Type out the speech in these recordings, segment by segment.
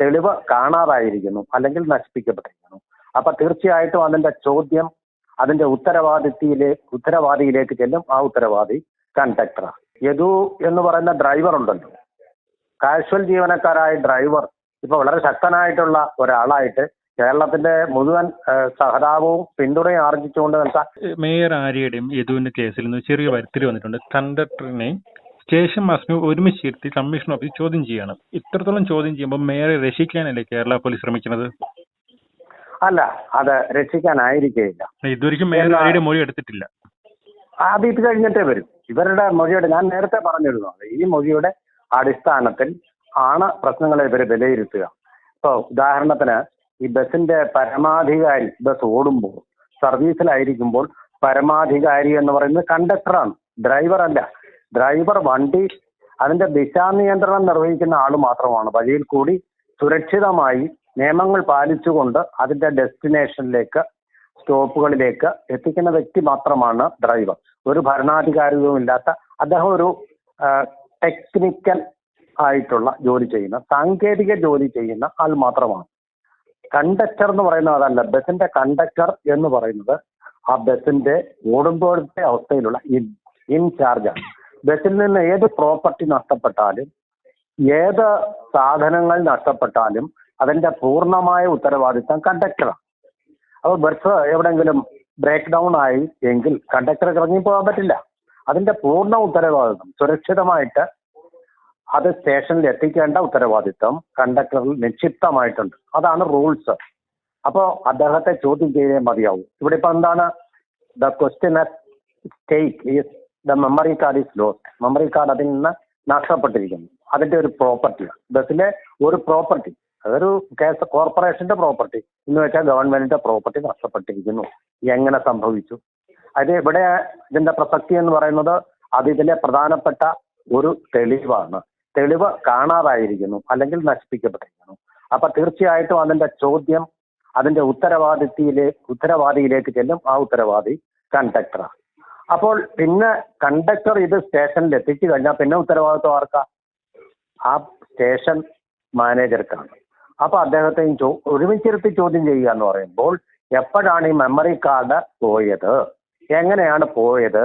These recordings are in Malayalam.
തെളിവ് കാണാതായിരിക്കുന്നു അല്ലെങ്കിൽ നശിപ്പിക്കപ്പെട്ടിരിക്കുന്നു. അപ്പൊ തീർച്ചയായിട്ടും അതിന്റെ ചോദ്യം അതിന്റെ ഉത്തരവാദിത്തിയിലെ ഉത്തരവാദിയിലേക്ക് ചെല്ലും ആ ഉത്തരവാദി കണ്ടക്ടറാണ് യദു എന്ന് പറയുന്ന ഡ്രൈവർ ഉണ്ടല്ലോ. കാഷ്വൽ ജീവനക്കാരായ ഡ്രൈവർ ഇപ്പൊ വളരെ ശക്തനായിട്ടുള്ള ഒരാളായിട്ട് കേരളത്തിന്റെ മുഴുവൻ സഹതാപവും പിന്തുണയും ആർജിച്ചുകൊണ്ട് മേയർ ആര്യയുടെയും യദുവിന്റെ കേസിൽ നിന്ന് ചെറിയ വരുത്തൽ വന്നിട്ടുണ്ട്. കണ്ടക്ടറിനെ സ്റ്റേഷൻ മാസ്റ്ററിനെ ഒരുമിച്ച് ഇരുത്തി കമ്മീഷൻ ഓഫീസ് ചോദ്യം ചെയ്യാണ്. ഇത്രത്തോളം ചോദ്യം ചെയ്യുമ്പോൾ മേയറെ രക്ഷിക്കാനല്ലേ കേരള പോലീസ് ശ്രമിക്കുന്നത്? അല്ല അത് രക്ഷിക്കാനായിരിക്കില്ല ഇതുവരെയും മേയർ ആരുടെ മൊഴി എടുത്തിട്ടില്ല? അത് ഇത് കഴിഞ്ഞിട്ടേ വരും. ഇവരുടെ മൊഴിയുടെ ഞാൻ നേരത്തെ പറഞ്ഞിരുന്നു. ഈ മൊഴിയുടെ അടിസ്ഥാനത്തിൽ ആണ് പ്രശ്നങ്ങളെ ഇവർ വിലയിരുത്തുക. ഇപ്പൊ ഉദാഹരണത്തിന് ഈ ബസിന്റെ പരമാധികാരി ബസ് ഓടുമ്പോൾ സർവീസിലായിരിക്കുമ്പോൾ പരമാധികാരി എന്ന് പറയുന്നത് കണ്ടക്ടറാണ്. ഡ്രൈവർ അല്ല ഡ്രൈവർ വണ്ടി അതിന്റെ ദിശാനിയന്ത്രണം നിർവഹിക്കുന്ന ആൾ മാത്രമാണ്. വഴിയിൽ കൂടി സുരക്ഷിതമായി നിയമങ്ങൾ പാലിച്ചുകൊണ്ട് അതിന്റെ ഡെസ്റ്റിനേഷനിലേക്ക് സ്റ്റോപ്പുകളിലേക്ക് എത്തിക്കുന്ന വ്യക്തി മാത്രമാണ് ഡ്രൈവർ ഒരു ഭരണാധികാരിയും ഇല്ലാത്ത അദ്ദേഹം ഒരു ടെക്നിക്കൽ ആയിട്ടുള്ള ജോലി ചെയ്യുന്ന സാങ്കേതിക ജോലി ചെയ്യുന്ന ആൾ മാത്രമാണ്. കണ്ടക്ടർ എന്ന് പറയുന്നത് അതല്ല ബസിന്റെ കണ്ടക്ടർ എന്ന് പറയുന്നത് ആ ബസിന്റെ ഓടുമ്പോഴത്തെ അവസ്ഥയിലുള്ള ഇൻ ഇൻചാർജാണ്. ബസ്സിൽ നിന്ന് ഏത് പ്രോപ്പർട്ടി നഷ്ടപ്പെട്ടാലും ഏത് സാധനങ്ങൾ നഷ്ടപ്പെട്ടാലും അതിന്റെ പൂർണമായ ഉത്തരവാദിത്തം കണ്ടക്ടറാണ് അപ്പോൾ ബസ് എവിടെങ്കിലും ബ്രേക്ക് ഡൗൺ ആയി എങ്കിൽ കണ്ടക്ടർ ഇറങ്ങി പോകാൻ പറ്റില്ല. അതിന്റെ പൂർണ ഉത്തരവാദിത്തം സുരക്ഷിതമായിട്ട് അത് സ്റ്റേഷനിൽ എത്തിക്കേണ്ട ഉത്തരവാദിത്തം കണ്ടക്ടറിൽ നിക്ഷിപ്തമായിട്ടുണ്ട്. അതാണ് റൂൾസ് അപ്പോൾ അദ്ദേഹത്തെ ചോദ്യം ചെയ്തേ മതിയാവും. ഇവിടെ ഇപ്പൊ എന്താണ്? The question at stake is the memory card is lost memory card അതിൽ നിന്ന് നഷ്ടപ്പെട്ടിരിക്കുന്നു. അതിന്റെ ഒരു പ്രോപ്പർട്ടിയാണ് ബസ്സിലെ ഒരു പ്രോപ്പർട്ടി അതൊരു കേസ് കോർപ്പറേഷന്റെ പ്രോപ്പർട്ടി എന്ന് വെച്ചാൽ ഗവൺമെന്റിന്റെ പ്രോപ്പർട്ടി നഷ്ടപ്പെട്ടിരിക്കുന്നു. എങ്ങനെ സംഭവിച്ചു? അത് ഇവിടെ ഇതിന്റെ പ്രസക്തി എന്ന് പറയുന്നത് അത് ഇതിലെ പ്രധാനപ്പെട്ട ഒരു തെളിവാണ്. തെളിവ് കാണാതായിരിക്കുന്നു അല്ലെങ്കിൽ നശിപ്പിക്കപ്പെട്ടിരിക്കുന്നു. അപ്പൊ തീർച്ചയായിട്ടും അതിന്റെ ചോദ്യം അതിന്റെ ഉത്തരവാദിത്തിയിലേക്ക് ഉത്തരവാദിയിലേക്ക് ചെല്ലും. ആ ഉത്തരവാദി കണ്ടക്ടറാണ് അപ്പോൾ പിന്നെ കണ്ടക്ടർ ഇത് സ്റ്റേഷനിൽ എത്തിച്ചു കഴിഞ്ഞാൽ പിന്നെ ഉത്തരവാദിത്വം ആർക്കാ? ആ സ്റ്റേഷൻ മാനേജർക്കാണ് അപ്പൊ അദ്ദേഹത്തെയും ചോ ഒരുമിച്ചിരുത്തി ചോദ്യം ചെയ്യുക എന്ന് പറയുമ്പോൾ എപ്പോഴാണ് ഈ മെമ്മറി കാർഡ് പോയത്? എങ്ങനെയാണ് പോയത്?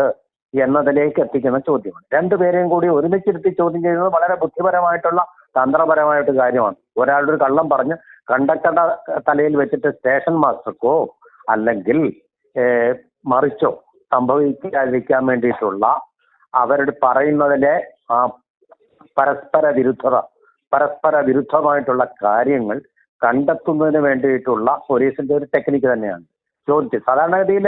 എന്നതിലേക്ക് എത്തിക്കുന്ന ചോദ്യമാണ്. രണ്ടുപേരെയും കൂടി ഒരുമിച്ചിരുത്തി ചോദ്യം ചെയ്യുന്നത് വളരെ ബുദ്ധിപരമായിട്ടുള്ള തന്ത്രപരമായിട്ട് കാര്യമാണ്. ഒരാളുടെ ഒരു കള്ളം പറഞ്ഞ് കണ്ടക്ടറുടെ തലയിൽ വെച്ചിട്ട് സ്റ്റേഷൻ മാസ്റ്റർക്കോ അല്ലെങ്കിൽ മറിച്ചോ സംഭവിക്കാതിരിക്കാൻ വേണ്ടിയിട്ടുള്ള അവരുടെ പറയുന്നതിലെ ആ പരസ്പര വിരുദ്ധത പരസ്പര വിരുദ്ധമായിട്ടുള്ള കാര്യങ്ങൾ കണ്ടെത്തുന്നതിന് വേണ്ടിയിട്ടുള്ള പോലീസിന്റെ ഒരു ടെക്നിക്ക് തന്നെയാണ്. ചോദിച്ചത് സാധാരണഗതിയിൽ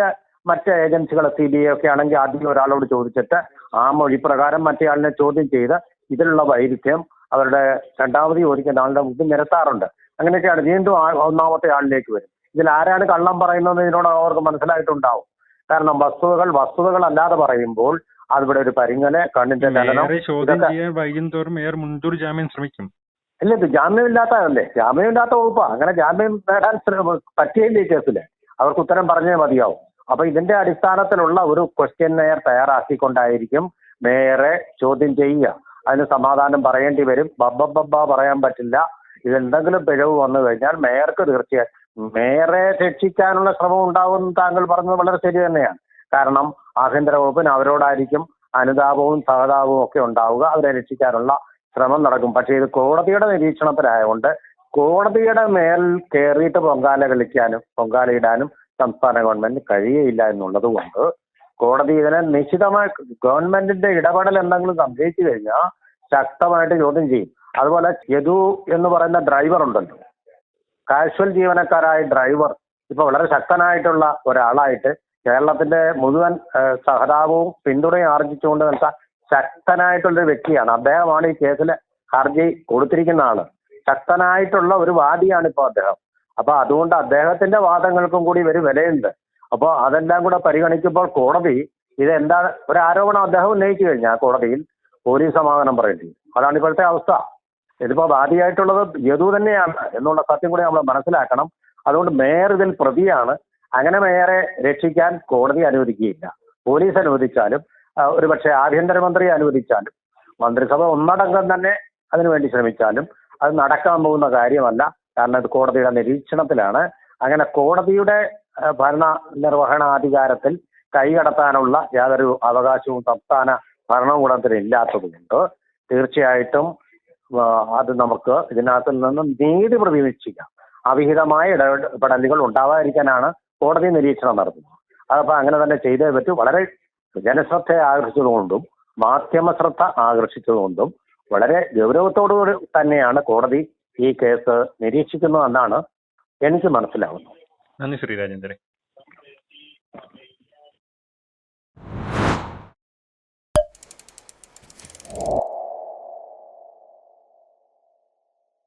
മറ്റ് ഏജൻസികൾ സി ബി ഐ ഒക്കെ ആണെങ്കിൽ ആദ്യം ഒരാളോട് ചോദിച്ചിട്ട് ആ മൊഴി പ്രകാരം മറ്റേയാളിനെ ചോദ്യം ചെയ്ത് ഇതിലുള്ള വൈരുദ്ധ്യം അവരുടെ രണ്ടാമത് ചോദിക്കുന്ന ആളുടെ മുമ്പിൽ നിരത്താറുണ്ട്. അങ്ങനെയൊക്കെയാണ് വീണ്ടും ഒന്നാമത്തെ ആളിലേക്ക് വരും. ഇതിൽ ആരാണ് കള്ളം പറയുന്നത് ഇതിനോട് അവർക്ക് മനസ്സിലായിട്ടുണ്ടാവും. കാരണം വസ്തുതകൾ വസ്തുതകൾ അല്ലാതെ പറയുമ്പോൾ അതിവിടെ ഒരു പരിങ്ങൽ കണ്ണിന്റെ ചലനം ചോദ്യം ചെയ്യാൻ വൈകും തോറും മേയർ മുൻകൂർ ജാമ്യം ശ്രമിക്കും. ഇല്ല ഇത് ജാമ്യമില്ലാത്തതല്ലേ? ജാമ്യമില്ലാത്ത വകുപ്പാ. അങ്ങനെ ജാമ്യം നേടാൻ പറ്റിയില്ല ഈ കേസിൽ? അവർക്ക് ഉത്തരം പറഞ്ഞേ മതിയാവും. അപ്പൊ ഇതിന്റെ അടിസ്ഥാനത്തിലുള്ള ഒരു ക്വസ്റ്റ്യൻ നെയർ തയ്യാറാക്കിക്കൊണ്ടായിരിക്കും മേയറെ ചോദ്യം ചെയ്യുക. അതിന് സമാധാനം പറയേണ്ടി വരും. ബബ്ബ പറയാൻ പറ്റില്ല. ഇതെന്തെങ്കിലും പിഴവ് വന്നു കഴിഞ്ഞാൽ മേയർക്ക് തീർച്ചയായും മേയറെ രക്ഷിക്കാനുള്ള ശ്രമം ഉണ്ടാവുമെന്ന് താങ്കൾ പറഞ്ഞത് വളരെ ശരി തന്നെയാണ്. കാരണം ആഭ്യന്തര വകുപ്പിന് അവരോടായിരിക്കും അനുതാപവും സഹതാപവും ഒക്കെ ഉണ്ടാവുക. അവരെ രക്ഷിക്കാനുള്ള ശ്രമം നടക്കും. പക്ഷേ ഇത് കോടതിയുടെ നിരീക്ഷണത്തിലായതുകൊണ്ട് കോടതിയുടെ മേൽ കയറിയിട്ട് പൊങ്കാല കളിക്കാനും പൊങ്കാല ഇടാനും സംസ്ഥാന ഗവൺമെന്റ് കഴിയയില്ല എന്നുള്ളത് കൊണ്ട് കോടതി ഇതിനെ നിശ്ചിതമായി ഗവൺമെന്റിന്റെ ഇടപെടൽ എന്തെങ്കിലും സംശയിച്ചു കഴിഞ്ഞാൽ ശക്തമായിട്ട് ചോദ്യം ചെയ്യും. അതുപോലെ യദു എന്ന് പറയുന്ന ഡ്രൈവർ ഉണ്ടല്ലോ. കാഷ്വൽ ജീവനക്കാരായ ഡ്രൈവർ ഇപ്പൊ വളരെ ശക്തനായിട്ടുള്ള ഒരാളായിട്ട് കേരളത്തിന്റെ മുഴുവൻ സഹതാപവും പിന്തുണയും ആർജിച്ചുകൊണ്ട് നിൽക്കാൻ ശക്തനായിട്ടുള്ളൊരു വ്യക്തിയാണ്. അദ്ദേഹമാണ് ഈ കേസിൽ ഹർജി കൊടുത്തിരിക്കുന്ന ആൾ. ശക്തനായിട്ടുള്ള ഒരു വാദിയാണ് ഇപ്പോൾ അദ്ദേഹം. അപ്പൊ അതുകൊണ്ട് അദ്ദേഹത്തിന്റെ വാദങ്ങൾക്കും കൂടി ഒരു വിലയുണ്ട്. അപ്പോൾ അതെല്ലാം കൂടെ പരിഗണിക്കുമ്പോൾ കോടതി ഇതെന്താ ഒരു ആരോപണം അദ്ദേഹം ഉന്നയിച്ചു കഴിഞ്ഞാൽ കോടതിയിൽ പോലീസ് സമാധാനം പറയേണ്ടി അതാണ് ഇപ്പോഴത്തെ അവസ്ഥ. ഇതിപ്പോ ആദ്യമായിട്ടുള്ളത് യദു തന്നെയാണ് എന്നുള്ള സത്യം കൂടി നമ്മൾ മനസ്സിലാക്കണം. അതുകൊണ്ട് മേയർ ഇതിൽ പ്രതിയാണ്. അങ്ങനെ മേയറെ രക്ഷിക്കാൻ കോടതി അനുവദിക്കുകയില്ല. പോലീസ് അനുവദിച്ചാലും ഒരു ഒരുപക്ഷെ ആഭ്യന്തരമന്ത്രി അനുവദിച്ചാലും മന്ത്രിസഭ ഒന്നടങ്കം തന്നെ അതിനുവേണ്ടി ശ്രമിച്ചാലും അത് നടക്കാൻ പോകുന്ന കാര്യമല്ല. കാരണം ഇത് കോടതിയുടെ നിരീക്ഷണത്തിലാണ്. അങ്ങനെ കോടതിയുടെ ഭരണ നിർവഹണാധികാരത്തിൽ കൈകടത്താനുള്ള യാതൊരു അവകാശവും സംസ്ഥാന ഭരണകൂടത്തിന് ഇല്ലാത്തതുകൊണ്ട് തീർച്ചയായിട്ടും അത് നമുക്ക് ഇതിനകത്ത് നിന്നും നീതി പ്രതീക്ഷിക്കാം അവിഹിതമായ ഇടപെടലുകൾ ഉണ്ടാവാതിരിക്കാനാണ് കോടതി നിരീക്ഷണം നടത്തുന്നത്. അതപ്പോൾ അങ്ങനെ തന്നെ ചെയ്തേ പറ്റൂ. വളരെ ജനശ്രദ്ധ ആകർഷിച്ചതുകൊണ്ടും മാധ്യമ ശ്രദ്ധ ആകർഷിച്ചതുകൊണ്ടും വളരെ ഗൗരവത്തോടുകൂടി തന്നെയാണ് കോടതി ഈ കേസ് നിരീക്ഷിക്കുന്നതെന്നാണ് എനിക്ക് മനസ്സിലാവുന്നത്. നന്ദി ശ്രീ രാജേന്ദ്രൻ